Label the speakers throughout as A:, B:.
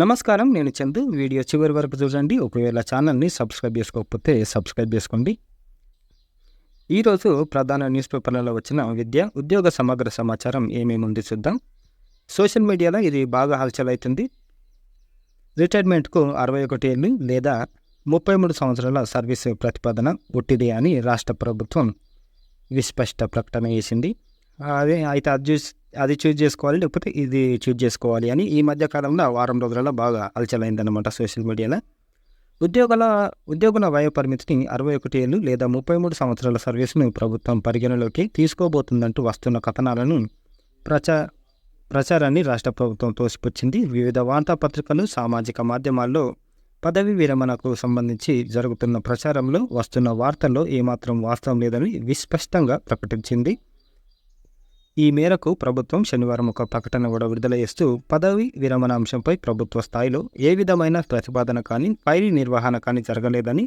A: నమస్కారం నేను చందు. వీడియో చివరి వరకు చూడండి. ఒకవేళ ఛానల్ని సబ్స్క్రైబ్ చేసుకోకపోతే సబ్స్క్రైబ్ చేసుకోండి. ఈరోజు ప్రధాన న్యూస్ పేపర్లలో వచ్చిన విద్య ఉద్యోగ సమగ్ర సమాచారం ఏమేమి ఉంది చూద్దాం. సోషల్ మీడియాలో ఇది బాగా హల్చల్ అవుతుంది రిటైర్మెంట్కు అరవై ఒకటి ఏళ్ళు లేదా ముప్పై మూడు సంవత్సరాల సర్వీస్ ప్రతిపాదన ఒట్టిది అని రాష్ట్ర ప్రభుత్వం విస్పష్ట ప్రకటన చేసింది. అదే అయితే అది చూసి అది చూజ్ చేసుకోవాలి లేకపోతే ఇది చూజ్ చేసుకోవాలి అని ఈ మధ్య కాలంలో వారం రోజులలో బాగా అలచలైందనమాట సోషల్ మీడియాలో ఉద్యోగుల ఉద్యోగుల వయో పరిమితిని అరవై ఒకటి ఏళ్ళు లేదా ముప్పై మూడు సంవత్సరాల సర్వీస్ను ప్రభుత్వం పరిగణలోకి తీసుకోబోతుందంటూ వస్తున్న కథనాలను ప్రచా ప్రచారాన్ని రాష్ట్ర ప్రభుత్వం తోసిపుచ్చింది. వివిధ వార్తాపత్రికలు సామాజిక మాధ్యమాల్లో పదవి విరమణకు సంబంధించి జరుగుతున్న ప్రచారంలో వస్తున్న వార్తల్లో ఏమాత్రం వాస్తవం లేదని విస్పష్టంగా ప్రకటించింది. ఈ మేరకు ప్రభుత్వం శనివారం ఒక ప్రకటన కూడా విడుదల చేస్తూ పదవి విరమణ అంశంపై ప్రభుత్వ స్థాయిలో ఏ విధమైన ప్రతిపాదన కానీ ఫైరీ నిర్వహణ కానీ జరగలేదని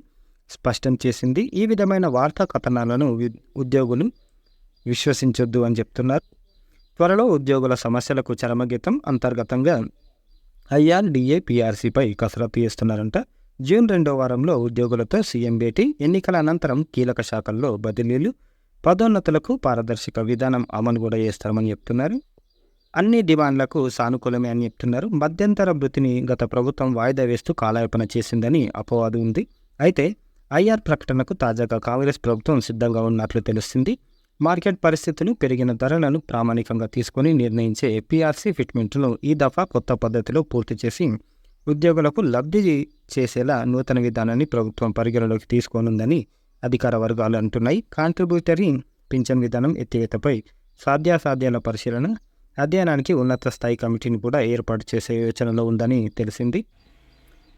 A: స్పష్టం చేసింది. ఈ విధమైన వార్తా కథనాలను ఉద్యోగులు విశ్వసించొద్దు అని చెప్తున్నారు. త్వరలో ఉద్యోగుల సమస్యలకు చరమగీతం అంతర్గతంగా ఐఆర్డీఏ పీఆర్సీపై కసరత్తు చేస్తున్నారంట. జూన్ రెండో వారంలో ఉద్యోగులతో సీఎం భేటీ ఎన్నికల అనంతరం కీలక శాఖల్లో బదిలీలు పదోన్నతులకు పారదర్శక విధానం అమలు కూడా చేస్తామని చెప్తున్నారు. అన్ని డిమాండ్లకు సానుకూలమే అని చెప్తున్నారు. మధ్యంతర వృత్తిని గత ప్రభుత్వం వాయిదా వేస్తూ కాలయాపన చేసిందని అపవాదు ఉంది. అయితే ఐఆర్ ప్రకటనకు తాజాగా కాంగ్రెస్ ప్రభుత్వం సిద్ధంగా ఉన్నట్లు తెలుస్తుంది. మార్కెట్ పరిస్థితులు పెరిగిన ధరలను ప్రామాణికంగా తీసుకొని నిర్ణయించే పీఆర్సీ ఫిట్మెంట్ను ఈ దఫా కొత్త పద్ధతిలో పూర్తి చేసి ఉద్యోగులకు లబ్ధి చేసేలా నూతన విధానాన్ని ప్రభుత్వం పరిగణలోకి తీసుకోనుందని అధికార వర్గాలు అంటున్నాయి. కాంట్రిబ్యూటరీ పింఛన్ విధానం ఎత్తివేతపై సాధ్యాసాధ్యాల పరిశీలన అధ్యయనానికి ఉన్నత స్థాయి కమిటీని కూడా ఏర్పాటు చేసే యోచనలో ఉందని తెలిసింది.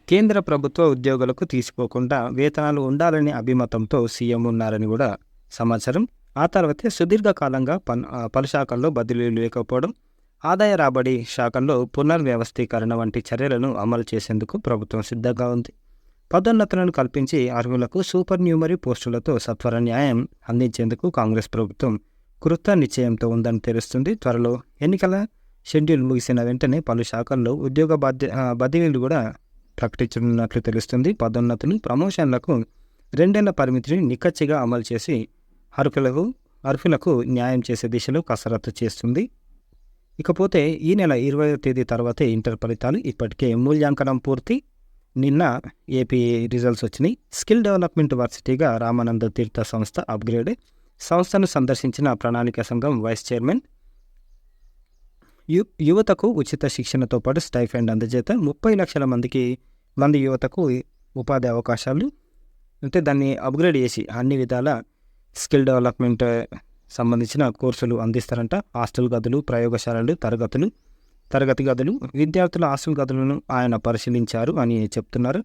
A: కేంద్ర ప్రభుత్వ ఉద్యోగులకు తీసుకోకుండా వేతనాలు ఉండాలనే అభిమతంతో సీఎం ఉన్నారని కూడా సమాచారం. ఆ తర్వాతే సుదీర్ఘకాలంగా పన్ పలు శాఖల్లో బదిలీలు లేకపోవడం ఆదాయ రాబడి శాఖల్లో పునర్వ్యవస్థీకరణ వంటి చర్యలను అమలు చేసేందుకు ప్రభుత్వం సిద్ధంగా ఉంది. పదోన్నతులను కల్పించి అర్హులకు సూపర్ న్యూమరీ పోస్టులతో సత్వర న్యాయం అందించేందుకు కాంగ్రెస్ ప్రభుత్వం కృత నిశ్చయంతో ఉందని తెలుస్తుంది. త్వరలో ఎన్నికల షెడ్యూల్ ముగిసిన వెంటనే పలు శాఖల్లో ఉద్యోగ బాధ్య బదిలీలు కూడా ప్రకటించనున్నట్లు తెలుస్తుంది. పదోన్నతులు ప్రమోషన్లకు రెండేళ్ళ పరిమితిని నిక్కచ్చిగా అమలు చేసి అర్హులకు అర్హులకు న్యాయం చేసే దిశలో కసరత్తు చేస్తుంది. ఇకపోతే ఈ నెల ఇరవై తేదీ తర్వాతే ఇంటర్ ఫలితాలు ఇప్పటికే మూల్యాంకనం పూర్తి. నిన్న ఏపీ రిజల్ట్స్ వచ్చినాయి. స్కిల్ డెవలప్మెంట్ వర్సిటీగా రామానంద తీర్థ సంస్థ అప్గ్రేడ్. సంస్థను సందర్శించిన ప్రణాళిక సంఘం వైస్ చైర్మన్. యు యువతకు ఉచిత శిక్షణతో పాటు స్టైఫండ్ అందజేత. ముప్పై లక్షల మందికి మంది యువతకు ఉపాధి అవకాశాలు. అంటే దాన్ని అప్గ్రేడ్ చేసి అన్ని విధాల స్కిల్ డెవలప్మెంట్ సంబంధించిన కోర్సులు అందిస్తారంట. హాస్టల్ గదులు ప్రయోగశాలలు తరగతులు. తరగతి గదులు విద్యార్థుల హాస్టల్ గదులను ఆయన పరిశీలించారు అని చెప్తున్నారు.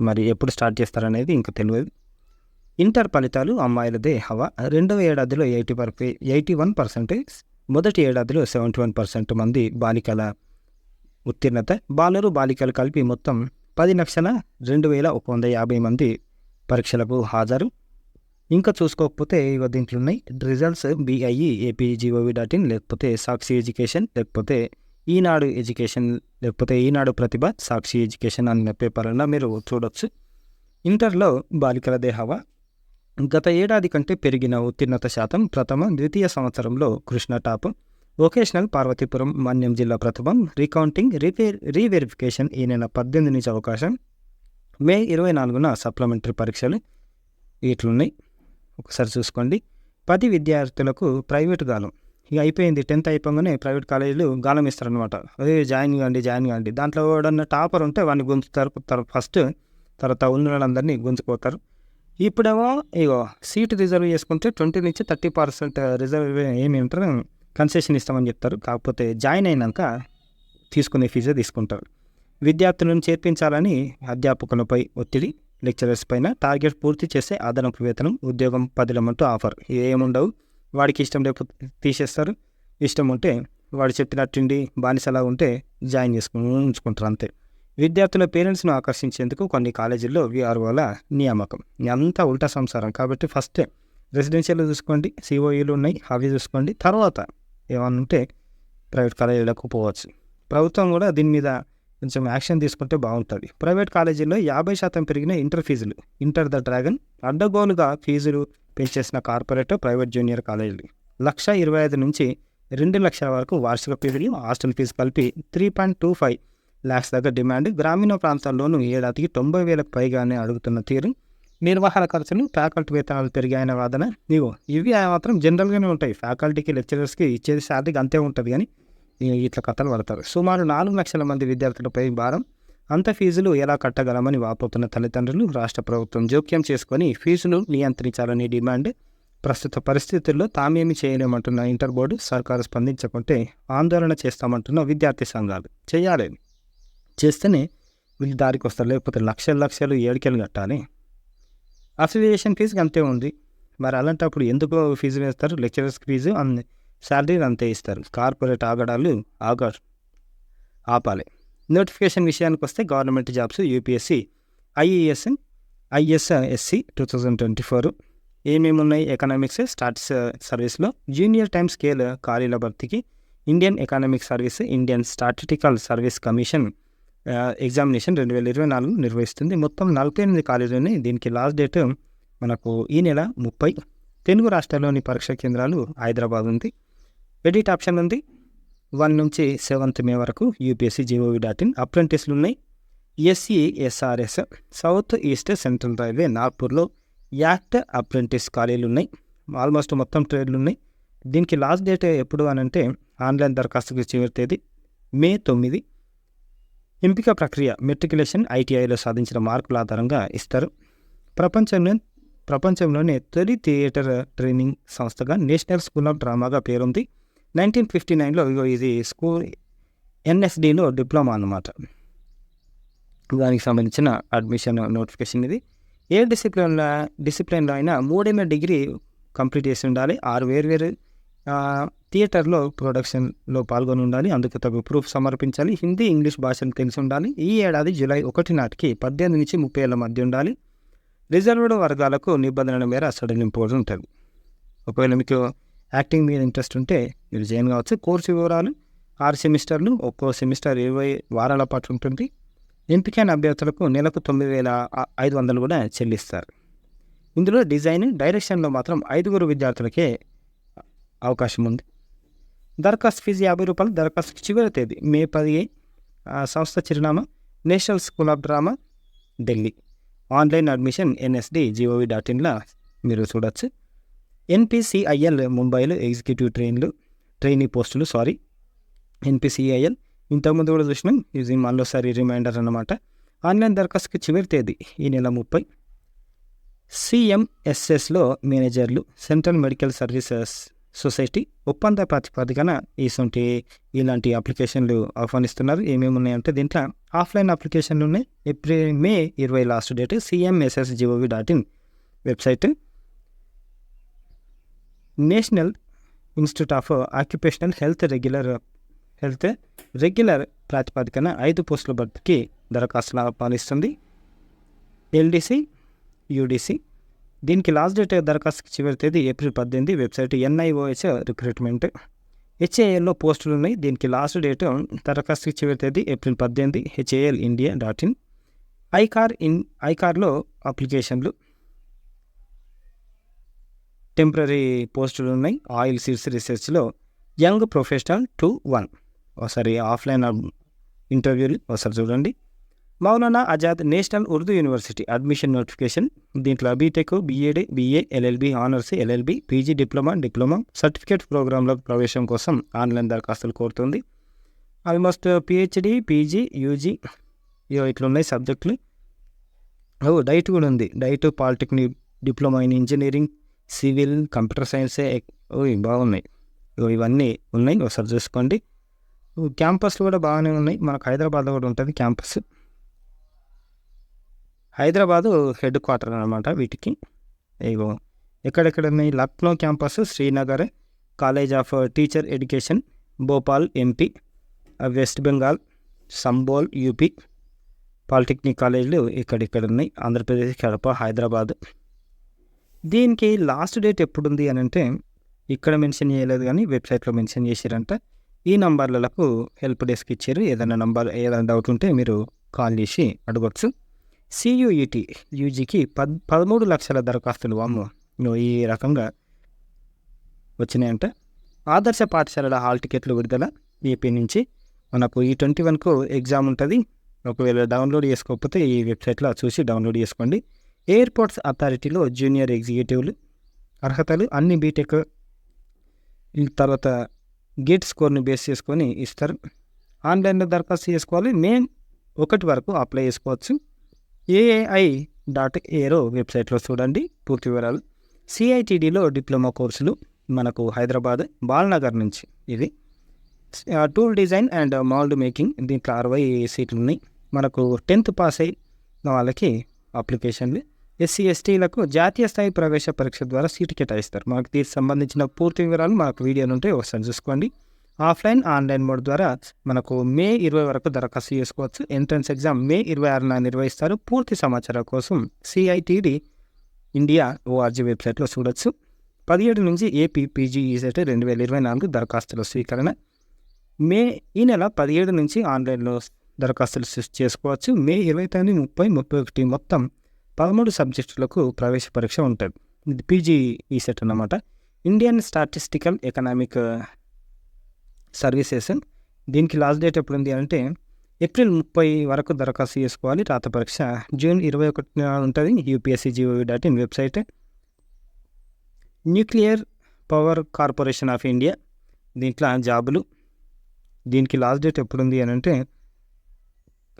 A: మరి ఎప్పుడు స్టార్ట్ చేస్తారనేది ఇంకా తెలియదు. ఇంటర్ ఫలితాలు అమ్మాయిలదే హవా రెండవ ఏడాదిలో eighty per eighty one percentage మొదటి ఏడాదిలో సెవెంటీ వన్ పర్సెంట్ మంది బాలికల ఉత్తీర్ణత బాలరు బాలికలు కలిపి మొత్తం పది లక్షల రెండు వేల ఒక వంద యాభై మంది పరీక్షలకు హాజరు. ఇంకా చూసుకోకపోతే ఇగో దీంట్లో ఉన్నాయి. Results BIE AP gov dot in లేకపోతే సాక్షి ఎడ్యుకేషన్ లేకపోతే ఈనాడు ఎడ్యుకేషన్ లేకపోతే ఈనాడు ప్రతిభ సాక్షి ఎడ్యుకేషన్ అనే పేపర్లో మీరు చూడొచ్చు. ఇంటర్లో బాలికల దేహవా? గత ఏడాది కంటే పెరిగిన ఉత్తీర్ణత శాతం ప్రథమ ద్వితీయ సంవత్సరంలో కృష్ణ టాప్. వొకేషనల్ పార్వతీపురం మన్యం జిల్లా ప్రథమం. రీకౌంటింగ్ రీవే రీవెరిఫికేషన్ ఈ నెల పద్దెనిమిది నుంచి అవకాశం. మే ఇరవై నాలుగున సప్లిమెంటరీ పరీక్షలు. ఇట్లున్నాయి. ఒకసారి చూసుకోండి. పది విద్యార్థులకు ప్రైవేట్ గాలం. ఇక అయిపోయింది. టెన్త్ అయిపోగానే ప్రైవేట్ కాలేజీలు గాలం ఇస్తారనమాట అదే జాయిన్ కాండి జాయిన్ కాండి. దాంట్లో ఎవడన్నా టాపర్ ఉంటే వాడిని గుంజుతారు ఫస్ట్ తర్వాత ఉన్న వాళ్ళందరినీ గుంజుకుపోతారు. ఇప్పుడేమో ఇగో సీట్ రిజర్వ్ చేసుకుంటే ట్వంటీ నుంచి థర్టీ పర్సెంట్ రిజర్వ్ ఏమేంటారు కన్సెషన్ ఇస్తామని చెప్తారు. కాకపోతే జాయిన్ అయినాక తీసుకునే ఫీజే తీసుకుంటారు. విద్యార్థులను చేర్పించాలని అధ్యాపకులపై ఒత్తిడి. లెక్చరర్స్ పైన టార్గెట్ పూర్తి చేస్తే అదనపు వేతనం ఉద్యోగం పదిలమంటూ ఆఫర్. ఏముండవు వాడికి ఇష్టం లేకపోతే తీసేస్తారు. ఇష్టం ఉంటే వాడు చెప్పినట్టుండి బానిసలా ఉంటే జాయిన్ చేసుకుని ఉంచుకుంటారు అంతే. విద్యార్థుల పేరెంట్స్ను ఆకర్షించేందుకు కొన్ని కాలేజీల్లో విఆర్ఓల నియామకం. అంతా ఉల్టా సంసారం కాబట్టి ఫస్ట్ రెసిడెన్షియల్ చూసుకోండి సిఓఈలు ఉన్నాయి అవి చూసుకోండి తర్వాత ఏమన్నా ఉంటే ప్రైవేట్ కాలేజీలకు పోవచ్చు. ప్రభుత్వం కూడా దీని మీద కొంచెం యాక్షన్ తీసుకుంటే బాగుంటుంది. ప్రైవేట్ కాలేజీల్లో యాభై శాతం పెరిగిన ఇంటర్ ఫీజులు. ఇంటర్ ద డ్రాగన్ అడ్డగోలుగా ఫీజులు పెంచేసిన కార్పొరేట్ ప్రైవేట్ జూనియర్ కాలేజీలు. లక్ష ఇరవై ఐదు నుంచి రెండు లక్షల వరకు వార్షిక ఫీజులు హాస్టల్ ఫీజు కలిపి three point two five lakhs దగ్గర డిమాండ్. గ్రామీణ ప్రాంతాల్లోనూ ఏడాదికి తొంభై వేలకు పైగానే అడుగుతున్న తీరు. నిర్వహణ ఖర్చులు ఫ్యాకల్టీ వేతనాలు పెరిగాయన వాదన. ఇవో ఇవి మాత్రం జనరల్గానే ఉంటాయి. ఫ్యాకల్టీకి లెక్చరర్స్కి ఇచ్చేది శాలరీకి అంతే ఉంటుంది కానీ ఇట్లా కథలు పడతారు. సుమారు నాలుగు లక్షల మంది విద్యార్థులపై భారం. అంత ఫీజులు ఎలా కట్టగలమని వాపోతున్న తల్లిదండ్రులు రాష్ట్ర ప్రభుత్వం జోక్యం చేసుకొని ఫీజులు నియంత్రించాలని డిమాండ్ ప్రస్తుత పరిస్థితుల్లో తామేమి చేయలేమంటున్న ఇంటర్ బోర్డు సర్కారు స్పందించకుంటే ఆందోళన చేస్తామంటున్న విద్యార్థి సంఘాలు. చేయాలి. చేస్తేనే వీళ్ళు దారికి వస్తారు. లేకపోతే లక్షలు లక్షలు ఏడుకెళ్ళి కట్టాలి. అఫిలియేషన్ ఫీజు అంతే ఉంది. మరి అలాంటప్పుడు ఎందుకు ఫీజు వేస్తారు? లెక్చరర్స్ ఫీజు అన్ శాలరీని అంతే ఇస్తారు. కార్పొరేట్ ఆగడాలు ఆగా ఆపాలి. నోటిఫికేషన్ విషయానికి వస్తే government jobs UPSC IES ISSC two thousand twenty four ఏమేమి ఉన్నాయి ఎకనామిక్స్ స్టార్ట్స్ సర్వీస్లో? జూనియర్ టైమ్ స్కేల్ ఖాళీల భర్తీకి Indian economic service Indian statistical service commission examination రెండు వేల ఇరవై నాలుగు నిర్వహిస్తుంది. మొత్తం నలభై ఎనిమిది కాలేజీలు ఉన్నాయి. దీనికి లాస్ట్ డేట్ మనకు ఈ నెల ముప్పై. తెలుగు రాష్ట్రాల్లోని పరీక్ష కేంద్రాలు హైదరాబాద్ ఉంది. ఎడిట్ ఆప్షన్ ఉంది. వన్ నుంచి సెవెంత్ మే వరకు యూపీఎస్సీ జీఓవి డాట్ ఇన్ అప్రెంటిస్లు ఉన్నాయి. SC SRS south east central railway నాగ్పూర్లో act apprentice ఖాళీలు ఉన్నాయి. ఆల్మోస్ట్ మొత్తం ట్రేడ్లు ఉన్నాయి. దీనికి లాస్ట్ డేట్ ఎప్పుడు అని అంటే ఆన్లైన్ దరఖాస్తుకి చివరి తేదీ మే తొమ్మిది. ఎంపిక ప్రక్రియ మెట్రికులేషన్ ఐటీఐలో సాధించిన మార్కుల ఆధారంగా ఇస్తారు. ప్రపంచంలో ప్రపంచంలోనే తొలి థియేటర్ ట్రైనింగ్ సంస్థగా నేషనల్ స్కూల్ ఆఫ్ డ్రామాగా పేరుంది. నైన్టీన్ ఫిఫ్టీ నైన్లో ఇగో ఇది స్కూల్ ఎన్ఎస్డిలో డిప్లొమా అన్నమాట. దానికి సంబంధించిన అడ్మిషన్ నోటిఫికేషన్ ఇది. ఏ డిసిప్లిన్లో డిసిప్లిన్లో అయినా మూడేమో డిగ్రీ కంప్లీట్ చేసి ఉండాలి. ఆరు వేరు వేరు థియేటర్లో ప్రొడక్షన్లో పాల్గొని ఉండాలి. అందుకు తగు ప్రూఫ్ సమర్పించాలి. హిందీ ఇంగ్లీష్ భాషను తెలిసి ఉండాలి. ఈ ఏడాది జూలై ఒకటి నాటికి పద్దెనిమిది నుంచి ముప్పై ఏళ్ళ మధ్య ఉండాలి. రిజర్వ్డ్ వర్గాలకు నిబంధనల మేర సడలింపు ఉంటుంది. ఒకవేళ మీకు యాక్టింగ్ మీద ఇంట్రెస్ట్ ఉంటే మీరు జాయిన్ కావచ్చు. కోర్సు వివరాలు ఆరు సెమిస్టర్లు ఒక్కో సెమిస్టర్ ఇరవై వారాల పాటు ఉంటుంది. ఎంపికైన అభ్యర్థులకు నెలకు తొమ్మిది వేల ఐదు వందలు కూడా చెల్లిస్తారు. ఇందులో డిజైన్ డైరెక్షన్లో మాత్రం ఐదుగురు విద్యార్థులకే అవకాశం ఉంది. దరఖాస్తు ఫీజు యాభై రూపాయలు దరఖాస్తు చివరి తేదీ మే పది సంస్థ చిరునామా national school of drama Delhi. Online admission NSD gov dot ఇన్లో మీరు చూడొచ్చు. ఎన్పిసిఐఎల్ ముంబైలో ఎగ్జిక్యూటివ్ ట్రైన్లు ట్రైనీ పోస్టులు సారీ ఎన్పిసిఐఎల్ ఇంతకుముందు కూడా చూసినాం ఇది మళ్ళీసారి రిమైండర్ అన్నమాట. ఆన్లైన్ దరఖాస్తుకి చివరి తేదీ ఈ నెల ముప్పై. సిఎంఎస్ఎస్లో మేనేజర్లు సెంట్రల్ మెడికల్ సర్వీసెస్ సొసైటీ ఒప్పంద ప్రాతిపదికన ఇటువంటి ఇలాంటి అప్లికేషన్లు ఆహ్వానిస్తున్నారు. ఏమేమి ఉన్నాయంటే దీంట్లో ఆఫ్లైన్ అప్లికేషన్లు ఉన్నాయి. ఏప్రిల్ మే ఇరవై last date CMSS gov dot in website national institute of occupational health regular health regular ప్రాతిపదికన ఐదు పోస్టుల భర్తీకి దరఖాస్తులు ఆహ్వానిస్తుంది. ఎల్డీసీ యూడీసీ దీనికి లాస్ట్ డేట్ దరఖాస్తుకి చివరి తేదీ ఏప్రిల్ పద్దెనిమిది వెబ్సైట్ ఎన్ఐఓహెచ్ రిక్రూట్మెంట్. హెచ్ఏఎల్లో పోస్టులు ఉన్నాయి. దీనికి లాస్ట్ డేట్ దరఖాస్తుకి చివరి తేదీ ఏప్రిల్ పద్దెనిమిది HAL India dot in. ICAR in ఐకార్లో అప్లికేషన్లు. టెంపరీ పోస్టులు ఉన్నాయి. ఆయిల్ సీడ్స్ రీసెర్చ్లో యంగ్ ప్రొఫెషనల్ టు వన్. ఒకసారి ఆఫ్లైన్ ఇంటర్వ్యూలు ఒకసారి చూడండి. Maulana Azad national Urdu university admission notification. దీంట్లో BTech BEd BA LLB honours LLB PG diploma diploma certificate ప్రోగ్రాంలో ప్రవేశం కోసం ఆన్లైన్ దరఖాస్తులు కోరుతుంది. ఆల్మోస్ట్ పిహెచ్డి పీజీ యూజీ ఇవో ఇట్లున్నాయి సబ్జెక్టులు. ఓ డైట్ కూడా ఉంది. DIET polytechnic diploma in engineering civil computer సైన్సే ఓ బాగున్నాయి. ఇవన్నీ ఉన్నాయి ఒకసారి చూసుకోండి. క్యాంపస్లు కూడా బాగానే ఉన్నాయి. మనకు హైదరాబాద్లో కూడా ఉంటుంది క్యాంపస్. హైదరాబాదు హెడ్ క్వార్టర్ అనమాట వీటికి. ఇగో ఎక్కడెక్కడ ఉన్నాయి? Lucknow campus Srinagar college of teacher education Bhopal MP west Bengal Sambhal UP polytechnic కాలేజీలు ఇక్కడిక్కడ ఉన్నాయి. ఆంధ్రప్రదేశ్ కడప హైదరాబాద్. దీనికి లాస్ట్ డేట్ ఎప్పుడు ఉంది అని అంటే ఇక్కడ మెన్షన్ చేయలేదు కానీ వెబ్సైట్లో మెన్షన్ చేశారంట. ఈ నంబర్లకు హెల్ప్ డెస్క్ ఇచ్చారు. ఏదైనా నంబర్ ఏదైనా డౌట్ ఉంటే మీరు కాల్ చేసి అడగచ్చు. సియుఈటి యూజీకి పద్ పదమూడు లక్షల దరఖాస్తులు. అమ్మ ఈ రకంగా వచ్చినాయంట. ఆదర్శ పాఠశాలల హాల్ టికెట్లు విడుదల ఏపీ నుంచి. మనకు ఈ ట్వంటీ వన్కు ఎగ్జామ్ ఉంటుంది. ఒకవేళ డౌన్లోడ్ చేసుకోకపోతే ఈ వెబ్సైట్లో చూసి డౌన్లోడ్ చేసుకోండి. ఎయిర్పోర్ట్స్ అథారిటీలో జూనియర్ ఎగ్జిక్యూటివ్లు అర్హతలు అన్ని బీటెక్ తర్వాత గేట్ స్కోర్ని బేస్ చేసుకొని ఇస్తారు. ఆన్లైన్లో దరఖాస్తు చేసుకోవాలి. మే ఒకటి వరకు అప్లై చేసుకోవచ్చు. ఏఐ డాట్ ఏరో వెబ్సైట్లో చూడండి పూర్తి వివరాలు. సిఐటిడిలో డిప్లొమా కోర్సులు మనకు హైదరాబాద్ బాలనగర్ నుంచి ఇది tool design and mould making దీంట్లో అరవై సీట్లు ఉన్నాయి. మనకు టెన్త్ పాస్ అయిన వాళ్ళకి అప్లికేషన్లు. ఎస్సీ ఎస్టీలకు జాతీయ స్థాయి ప్రవేశ పరీక్ష ద్వారా సీటు కేటాయిస్తారు. మాకు దీనికి సంబంధించిన పూర్తి వివరాలు మాకు వీడియోలు ఉంటే ఒకసారి చూసుకోండి. ఆఫ్లైన్ ఆన్లైన్ మోడ్ ద్వారా మనకు మే ఇరవై వరకు దరఖాస్తు చేసుకోవచ్చు. ఎంట్రన్స్ ఎగ్జామ్ మే ఇరవై ఆరున నిర్వహిస్తారు. పూర్తి సమాచారం కోసం సిఐటిడి ఇండియా ఓఆర్జీ వెబ్సైట్లో చూడొచ్చు. పదిహేడు నుంచి ఏపీ పీజీఈసెట్ రెండు వేల ఇరవై నాలుగు దరఖాస్తుల స్వీకరణ. మే ఈ నెల పదిహేడు నుంచి ఆన్లైన్లో దరఖాస్తులు చేసుకోవచ్చు. మే ఇరవై తొమ్మిది ముప్పై ముప్పై ఒకటి మొత్తం పదమూడు సబ్జెక్టులకు ప్రవేశ పరీక్ష ఉంటుంది. ఇది పీజీ ఈ సెట్ అన్నమాట. Indian statistical economic services. దీనికి లాస్ట్ డేట్ ఎప్పుడు ఉంది అంటే ఏప్రిల్ ముప్పై వరకు దరఖాస్తు చేసుకోవాలి. రాత పరీక్ష జూన్ ఇరవై ఒకటిన ఉంటుంది. UPSC gov dot in website. Nuclear power corporation of India. దీంట్లో జాబులు. దీనికి లాస్ట్ డేట్ ఎప్పుడు ఉంది అని అంటే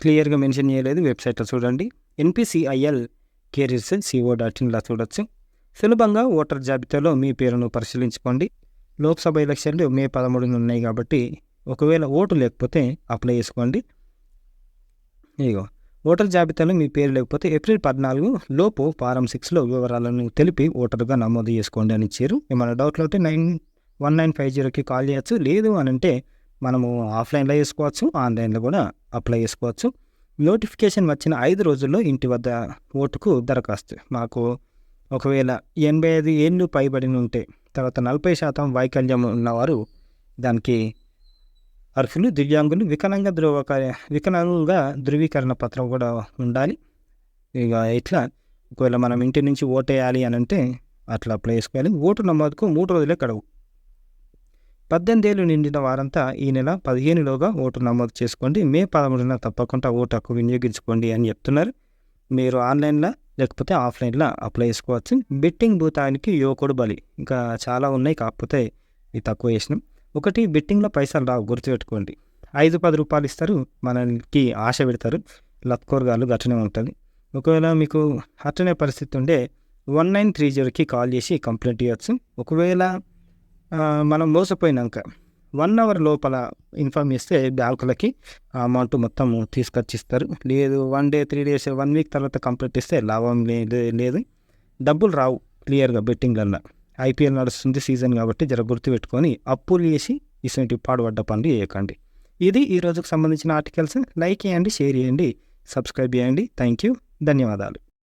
A: క్లియర్గా మెన్షన్ చేయలేదు. వెబ్సైట్లో చూడండి. ఎన్పిసిఐఎల్ కేరీర్స్ సిఓ డాట్ ఇన్లా చూడొచ్చు సులభంగా ఓటర్ జాబితాలో మీ పేరును పరిశీలించుకోండి. లోక్సభ ఎలక్షన్లు మే పదమూడున ఉన్నాయి కాబట్టి ఒకవేళ ఓటు లేకపోతే అప్లై చేసుకోండి. ఇగో ఓటర్ జాబితాలో మీ పేరు లేకపోతే ఏప్రిల్ పద్నాలుగు లోపు ఫారం సిక్స్లో వివరాలను తెలిపి ఓటర్గా నమోదు చేసుకోండి అని ఇచ్చారు. ఏమైనా డౌట్లు ఉంటే నైన్ వన్ నైన్ ఫైవ్ జీరోకి కాల్ చేయొచ్చు. లేదు అని అంటే మనము ఆఫ్లైన్లో చేసుకోవచ్చు ఆన్లైన్లో కూడా అప్లై చేసుకోవచ్చు. నోటిఫికేషన్ వచ్చిన ఐదు రోజుల్లో ఇంటి వద్ద ఓటుకు దరఖాస్తు. మాకు ఒకవేళ ఎనభై ఐదు ఏళ్ళు పైబడిన ఉంటే తర్వాత నలభై శాతం వైకల్యం ఉన్నవారు దానికి అర్హులు. దివ్యాంగులు వికలాంగ ధృవ వికలాంగులుగా ధృవీకరణ పత్రం కూడా ఉండాలి. ఇక ఇట్లా ఒకవేళ మనం ఇంటి నుంచి ఓటేయాలి అని అంటే అట్లా అప్లై చేసుకోవాలి ఓటు నమోదుకు మూడు రోజులే కడవు పద్దెనిమిది ఏళ్ళు నిండిన వారంతా ఈ నెల పదిహేనులోగా ఓటు నమోదు చేసుకోండి. మే పదమూడున తప్పకుండా ఓటు హక్కు వినియోగించుకోండి అని చెప్తున్నారు. మీరు ఆన్లైన్లో లేకపోతే ఆఫ్లైన్లో అప్లై చేసుకోవచ్చు. బెట్టింగ్ భూతానికి యువకుడు బలి. ఇంకా చాలా ఉన్నాయి కాకపోతే ఇది తక్కువ చేసినాం. ఒకటి బెట్టింగ్లో పైసలు రావు. గుర్తుపెట్టుకోండి. ఐదు పది రూపాయలు ఇస్తారు. మనకి ఆశ పెడతారు. లత్కోరగాలు గట్లనే ఉంటుంది. ఒకవేళ మీకు అట్టనే పరిస్థితి ఉంటే వన్ నైన్ త్రీ జీరోకి కాల్ చేసి కంప్లైంట్ ఇవ్వచ్చు. ఒకవేళ మనం మోసపోయినాక వన్ అవర్ లోపల ఇన్ఫామ్ చేస్తే బ్యాంకులకి అమౌంట్ మొత్తం తీసుకొచ్చి ఇస్తారు లేదు one day three days one week తర్వాత కంప్లీట్ ఇస్తే లాభం లేదు లేదు. డబ్బులు రావు క్లియర్గా బెట్టింగ్లల్లో. ఐపీఎల్ నడుస్తుంది సీజన్ కాబట్టి జర గుర్తుపెట్టుకొని అప్పులు చేసి ఇటువంటి పాడుపడ్డ పనులు చేయకండి. ఇది ఈ రోజుకు సంబంధించిన ఆర్టికల్స్ లైక్ చేయండి షేర్ చేయండి సబ్స్క్రైబ్ చేయండి. థ్యాంక్ యూ ధన్యవాదాలు.